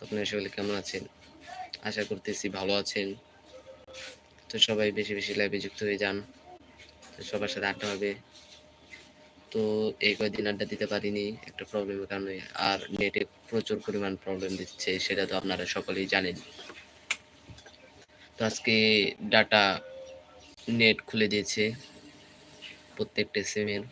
তো আপনারা সকলে কেমন আছেন? আশা করতেছি ভালো আছেন। তো সবাই বেশি বেশি লাইভে যুক্ত হয়ে যান। তো সবার সাথে আড্ডা হবে। তো এই কয়েকদিন আড্ডা দিতে পারিনি, একটা প্রবলেমের কারণে। আর নেটে প্রচুর পরিমাণ প্রবলেম দিচ্ছে, সেটা তো আপনারা সকলেই জানেন। তো আজকে ডাটা নেট খুলে দিয়েছে প্রত্যেকটা সিমের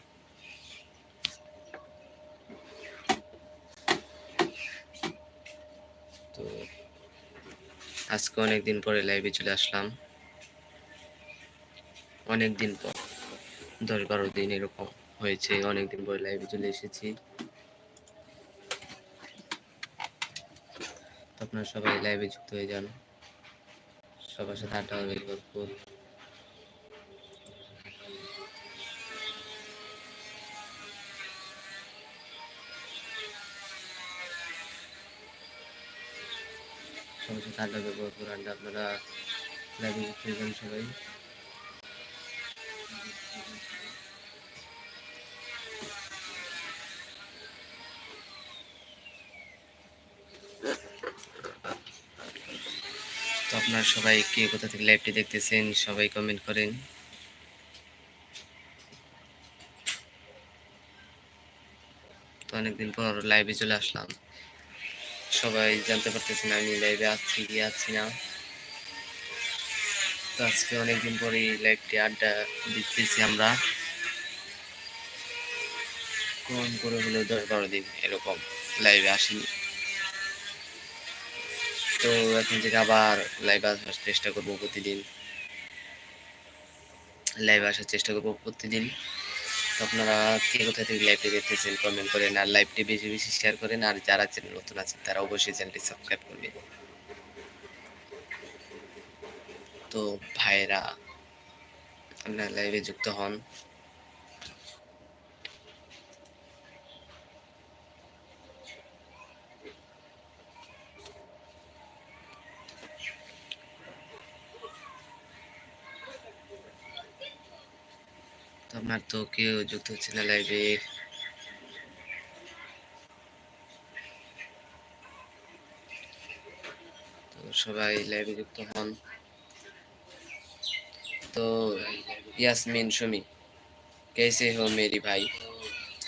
আজকে অনেক দিন পরে লাইভে চলে আসলাম। অনেক দিন পর, দশ বারো দিন এরকম হয়েছে অনেক দিন পরে লাইভে চলে এসেছি। আপনারা সবাই লাইভে যুক্ত হয়ে যান। সবার সাথে আড্ডা হবে আড্ডা হবে ভরপুর আড্ডা আপনারা লাইভে যান সবাই। তো আপনারা সবাই কে কোথা থেকে লাইভটি দেখতেছেন, সবাই কমেন্ট করেন। তো অনেকদিন পর লাইভে চলে আসলাম। সবাই জানতে পারতেছেন আমি লাইভে আছি কি আছি না। তো আজকে অনেকদিন পরে লাইভটি আড্ডা দিতেছি আমরা। কোন করে হলো দশ বারো দিন এরকম লাইভে আসিনি। তো এখন থেকে আবার লাইভ আসার চেষ্টা করব প্রতিদিন। লাইভ আসার চেষ্টা করব প্রতিদিন। আপনারা কে কোথা থেকে লাইভটি দেখতেছেন কমেন্ট করেন আর লাইভটি বেশি বেশি শেয়ার করেন আর যারা চ্যানেল নতুন আছেন তারা অবশ্যই চ্যানেলটি সাবস্ক্রাইব করবেন তো ভাইরা, আপনারা লাইভে যুক্ত হন। তো আপনার তো কেউ যুক্ত হচ্ছে না লাইভে তো সবাই লাইভে যুক্ত হন তো ইয়াসমিন সুমি कैसे हो मेरी भाई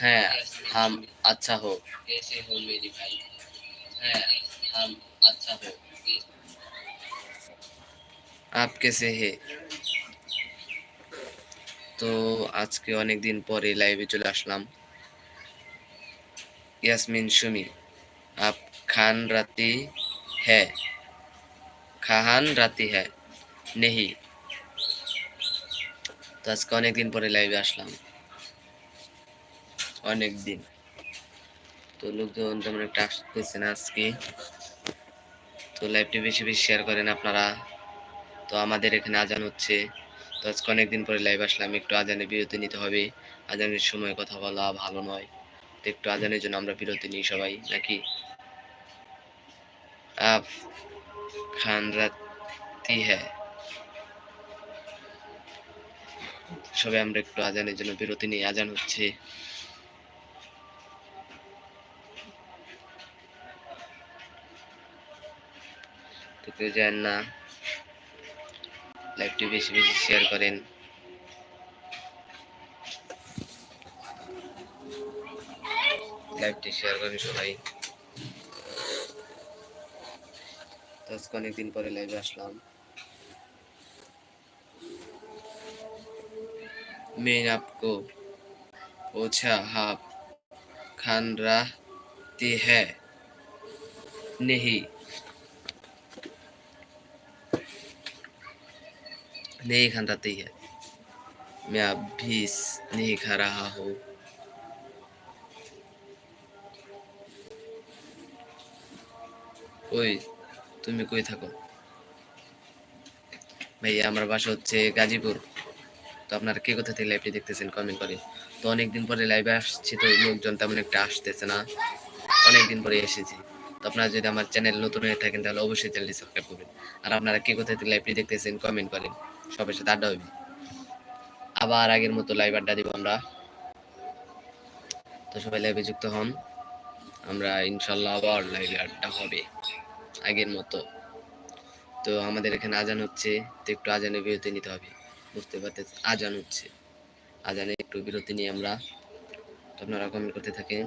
हैं हम अच्छा हो कैसे हो मेरी भाई हैं हम अच्छा हो आप कैसे है তো আজকে অনেক দিন পরে লাইভে চলে আসলাম। ইয়াসমিন, সুমি, আপ খান রাতি হ্যাঁ খাহান রাতি হ্যাঁ নেহি। তো আজকে অনেক দিন পরে লাইভে আসলাম। অনেক দিন তো লোকজন তেমন একটা আসতেছে না আজকে। তো লাইভটি বেশি বেশি শেয়ার করেন আপনারা। তো আমাদের এখানে আজান হচ্ছে। তো আজকে অনেকদিন পরে লাইভ আসলাম, একটু আজানে বিরতি নিতে হবে। আজানের সময় কথা বলা ভালো নয়। তো একটু আজানের জন্য আমরা বিরতি নিই সবাই, নাকি? আপ খান রাতি হ্যাঁ। সবাই আমরা একটু আজানের জন্য বিরতি নিই। আজান হচ্ছে। কেউ না। লাইভটি বেশি বেশি শেয়ার করেন লাইভটি শেয়ার করেন সবাই তো আজকে অনেকদিন পরে লাইভে আসলাম मैं आपको पूछा आप खान रहती है नहीं नहीं खान रहती है मैं अब भी नहीं खा रहा हूँ ওই তুমি কই থাকো ভাই আমার বাসা হচ্ছে গাজীপুর তো আপনারা কে কোথা থেকে লাইভটি দেখতেছেন কমেন্ট করে তো অনেকদিন পরে লাইভে আসছি তো লোকজন তেমন একটা আসতেছে না অনেকদিন পরে এসেছি তো আপনারা যদি আমার চ্যানেল নতুন হয়ে থাকেন তাহলে অবশ্যই চ্যানেলটি সাবস্ক্রাইব করবেন আর আপনারা কে কোথা থেকে লাইভটি দেখতেছেন কমেন্ট করেন সবার সাথে আড্ডা হবে আবার আগের মতো লাইভ আড্ডা দিব আমরা। তো সবাই লাইভে যুক্ত হন। আমরা ইনশাল্লাহ আবার লাইভে আড্ডা হবে। আগের মতো। তো আমাদের এখানে আজান হচ্ছে। তো একটু আজানে বিরতি নিতে হবে। বুঝতে পারতেছি আজান হচ্ছে। আজানে একটু বিরতি নিয়ে আমরা। তো আপনারা কমেন্ট করতে থাকেন।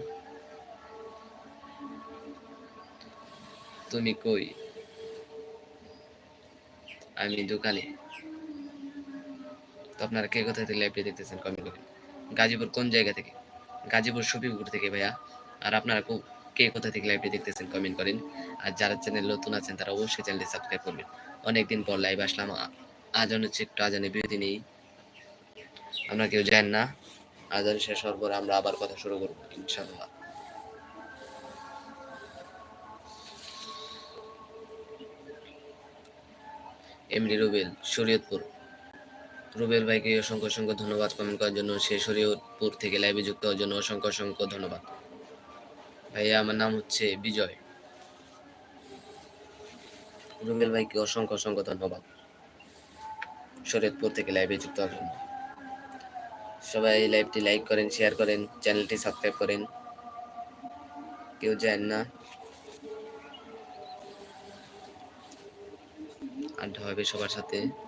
তুমি কই? আমি দোকানে। আপনারা কে কোথা থেকে লাইভটি দেখতেছেন কমেন্ট করেন গাজীপুর কোন জায়গা থেকে? গাজীপুর শফিপুর থেকে ভাইয়া। আর আপনারা কে কোথা থেকে লাইভটি দেখতেছেন কমেন্ট করেন। আর যারা চ্যানেল নতুন আছেন, তারা অবশ্যই চ্যানেলটি সাবস্ক্রাইব করবেন। অনেকদিন পর লাইভ আসলাম। আজান হচ্ছে একটু আজানে বিরতি নেই। আমরা কেউ জানেন না। আজান শেষ হওয়ার পর আমরা আবার কথা শুরু করব ইনশাল্লাহ এমডি রুবেল, শরীয়তপুর। রুবেল ভাইকে অসংখ্য অসংখ্য ধন্যবাদ কমেন্ট করার জন্য। সে শরীয়তপুর থেকে লাইভে যুক্ত হওয়ার জন্য অসংখ্য অসংখ্য ধন্যবাদ। ভাইয়া, আমার নাম হচ্ছে বিজয়। রুবেল ভাইকে অসংখ্য অসংখ্য ধন্যবাদ। শরীয়তপুর থেকে লাইভে যুক্ত হওয়ার জন্য। সবাই লাইভটি লাইক করেন শেয়ার করেন চ্যানেলটি সাবস্ক্রাইব করেন। কেউ জানেন না। আড্ডা হবে সবার সাথে।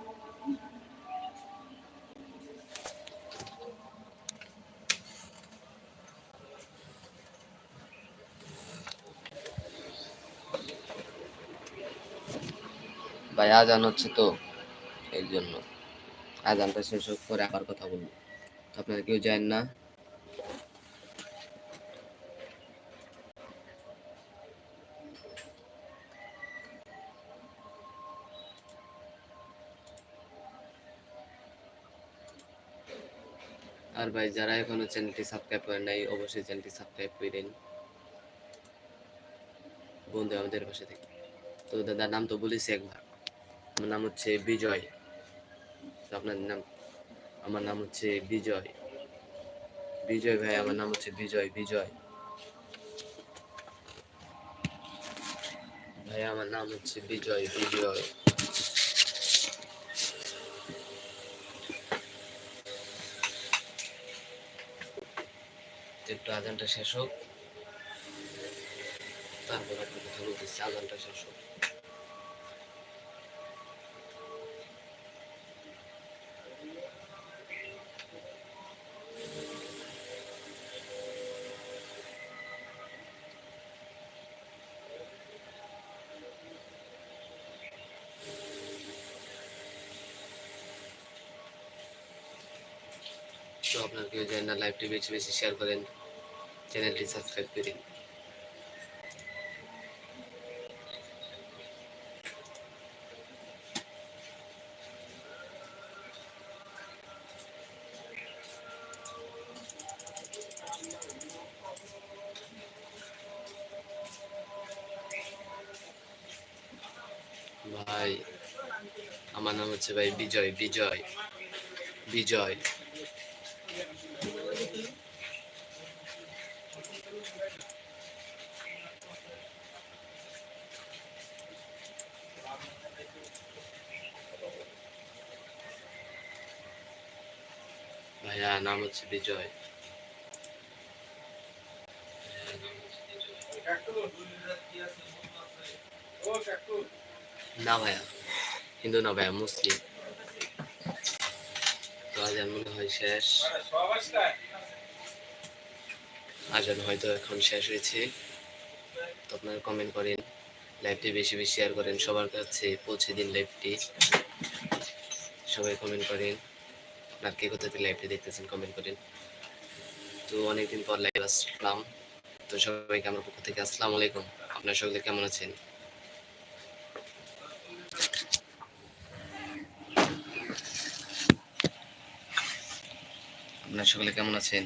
ভাই, আজান হচ্ছে তো এই জন্য। আজানটা শেষ হোক, পরে আবার কথা বলব। আপনারা কেউ জানেন না। আর ভাই, যারা এখনও চ্যানেলটি সাবস্ক্রাইব করেন নাই, অবশ্যই চ্যানেলটি সাবস্ক্রাইব করেন বন্ধু, আমাদের পাশে থেকে তো দাদার নাম তো বলেছি একবার। আমার নাম হচ্ছে বিজয়। আপনার নাম? আমার নাম হচ্ছে বিজয়। বিজয় ভাই, আমার নাম হচ্ছে বিজয় বিজয়। ভাই, আমার নাম হচ্ছে বিজয় বিজয়। একটু আজানটা শেষ হোক। তারপর আপনি কথা বলতেছি, আজানটা শেষ হোক। আপনার কেউ জানেন না লাইভটি বেশি বেশি শেয়ার করেন চ্যানেলটি সাবস্ক্রাইব করেন ভাই, আমার নাম হচ্ছে ভাই বিজয় বিজয় বিজয় ভাইয়া নাম হচ্ছে বিজয়। না ভাইয়া হিন্দু না ভাইয়া মুসলিম। তো আজান মনে হয় শেষ। আজান হয়তো এখন শেষ হয়েছে। তো আপনারা কমেন্ট করেন লাইভটি বেশি বেশি শেয়ার করেন। সবার কাছে পৌঁছে দিন লাইভটি সবাই কমেন্ট করেন। আপনার কে কোথা লাইভটি দেখতেছেন কমেন্ট করেন। তো অনেকদিন পর লাইভ আসলাম। তো সবাইকে আমার পক্ষ থেকে আসসালামু আলাইকুম। আপনার সকলে কেমন আছেন? আপনার সকলে কেমন আছেন?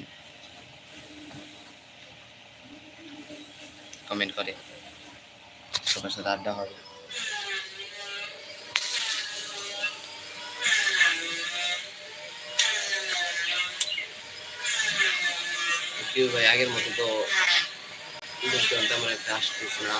কমেন্ট করে। সবার সাথে আড্ডা হবে। কেউ ভাই আগের মতো তো লোকজন তেমন একটা আসতেছে না।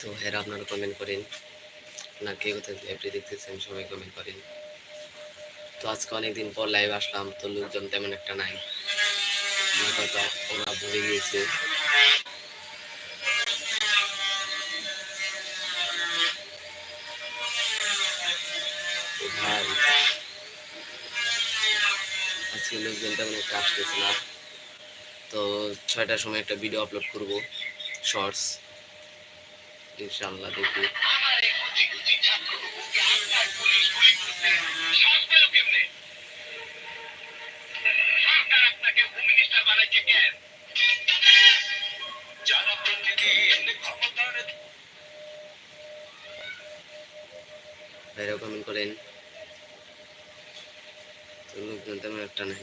তো ভাইরা আপনারা কমেন্ট করেন। না কে কোথায় লাইভটি দেখতেছেন, সবাই কমেন্ট করেন। তো আজকে অনেকদিন পর লাইভ আসলাম, তো লোকজন তেমন একটা নাই। ওরা ভুলে গিয়েছে। আজকে লোকজন তেমন একটা আসতেছে না। তো ছয়টার সময় একটা ভিডিও আপলোড করব শর্টস ইনশাআল্লাহ দেখি। ভাইরাও কমেন্ট করেন। লোকজন তেমন একটা নাই।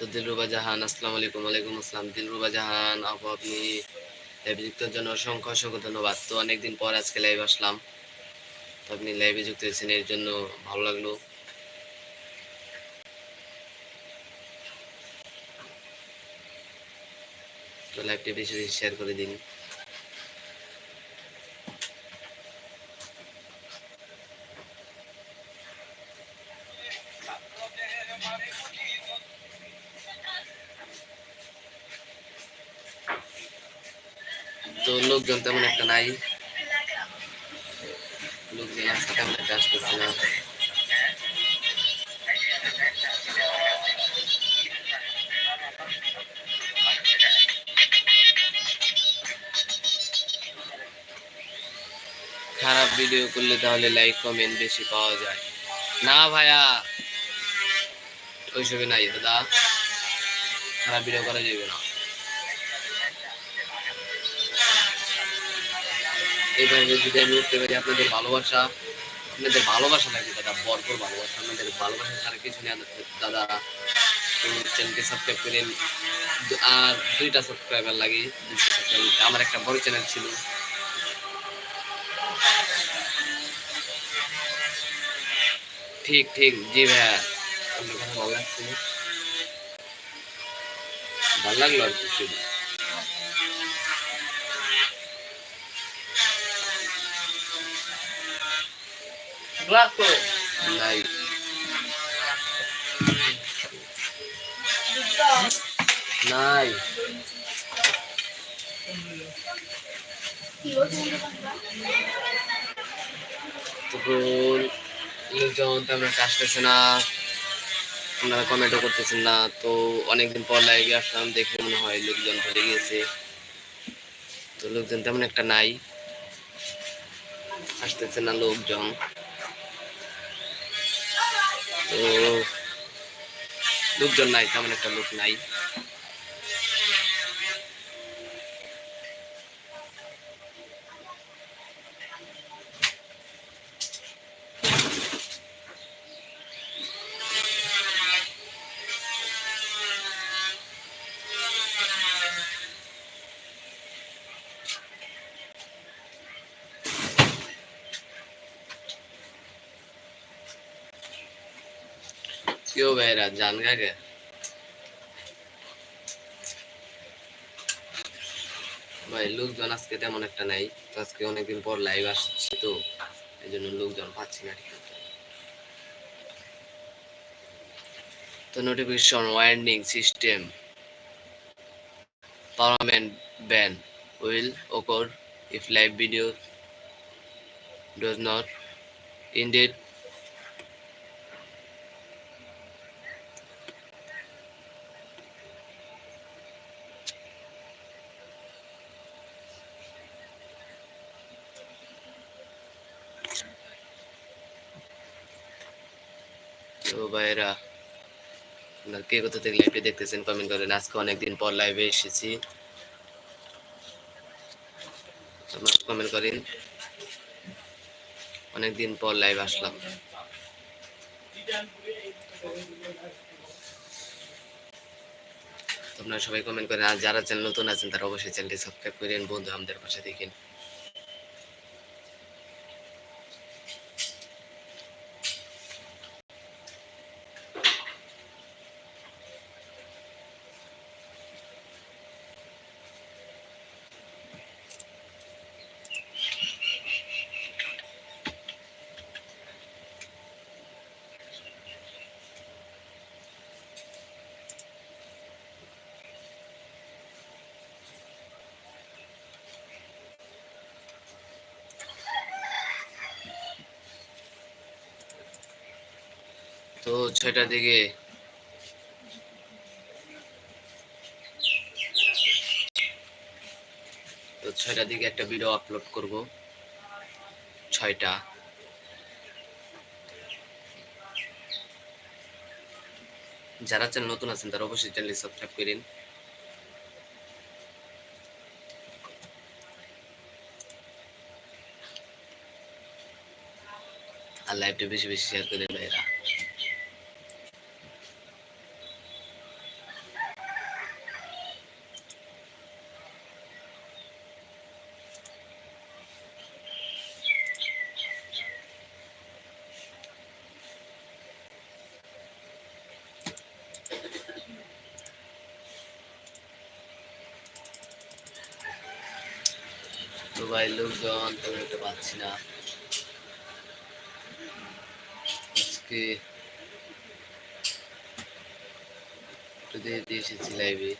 তো দিলরুবা জাহান, আসসালামু আলাইকুম, ওয়ালাইকুম আসসালাম। দিলরুবা জাহান, আপু, আপনি লাইভে যুক্তর জন্য অসংখ্য অসংখ্য ধন্যবাদ। তো অনেকদিন পর আজকে লাইভ আসলাম। তো আপনি লাইভে যুক্ত হয়েছেন, এর জন্য ভালো লাগল। তো লাইভটি বেশি বেশি শেয়ার করে দিন। লোকজন তেমন একটা নাই। লোকজন আজকে তেমন একটা আসতেছে। না খারাপ ভিডিও করলে তাহলে লাইক কমেন্ট বেশি পাওয়া যায়। না ভাইয়া, ওইসবে নাই দাদা। খারাপ ভিডিও করা যাবে না। এইভাবে যদি আমি উঠতে পারি, আপনাদের ভালোবাসা আপনাদের ভালোবাসা লাগে দাদা? বরপর ভালোবাসা। আপনাদের ভালোবাসা ছাড়া কিছু নেই দাদা। চ্যানেলকে সাবস্ক্রাইব করেন। আর দুইটা সাবস্ক্রাইবার লাগে। আমার একটা বড় চ্যানেল ছিল। ঠিক ঠিক। জি ভাইয়া। ভালো লাগছে। ভালো লাগল আর কি নাই তখন লোকজন তেমন আসতেছে না। আপনারা কমেন্টও করতেছেন না। তো অনেকদিন পর লাইভে আসলাম, দেখে মনে হয় লোকজন ভরে গিয়েছে। তো লোকজন তেমন একটা নাই। আসতেছে না লোকজন। তো লোকজন নাই তেমন একটা লোক নাই। क्यों बहरा जान गया क्या ভাই লোকজন আজকে তেমন একটা নাই তো আজকে অনেকদিন পর লাইভ আসছি তো এই জন্য লোকজন পাচ্ছি না ঠিক মতো। তো notification warning system permanent ban will occur if live video does not indeed কে কোথা থেকে লাইভে দেখতেছেন কমেন্ট করেন। আজকে অনেকদিন পর লাইভে এসেছি। আপনারা কমেন্ট করেন। অনেকদিন পর লাইভ আসলাম। আপনারা সবাই কমেন্ট করেন। আর যারা চ্যানেল নতুন আছেন, তারা অবশ্যই চ্যানেলটি সাবস্ক্রাইব করেন। বন্ধু আমাদের পাশে দেখেন তো ছয়টার দিকে। তো ছয়টার দিকে একটা ভিডিও আপলোড করব। ছয়টা। যারা চ্যানেল নতুন আছেন, তারা অবশ্যই চ্যানেল সাবস্ক্রাইব করেন আর লাইভটা বেশি বেশি শেয়ার করে ভাইরা ভাই লোকজন তেমন একটা পাচ্ছি না। আজকে একটু দিয়ে এসেছি লাইভে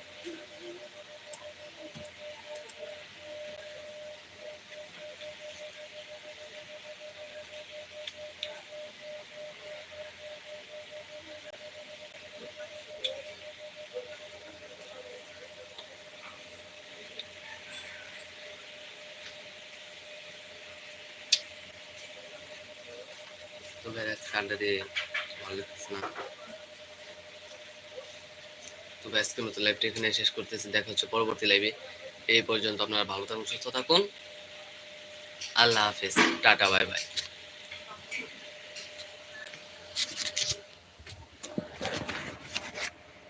আড্ডা দিয়ে ভালো লাগতেছে না। আজকের মতো লাইভটা এখানে শেষ করতেছি। দেখা হচ্ছে পরবর্তী লাইভে এই পর্যন্ত আপনারা ভালো থাকুন, সুস্থ থাকুন। আল্লাহ হাফেজ। Tata, bye bye.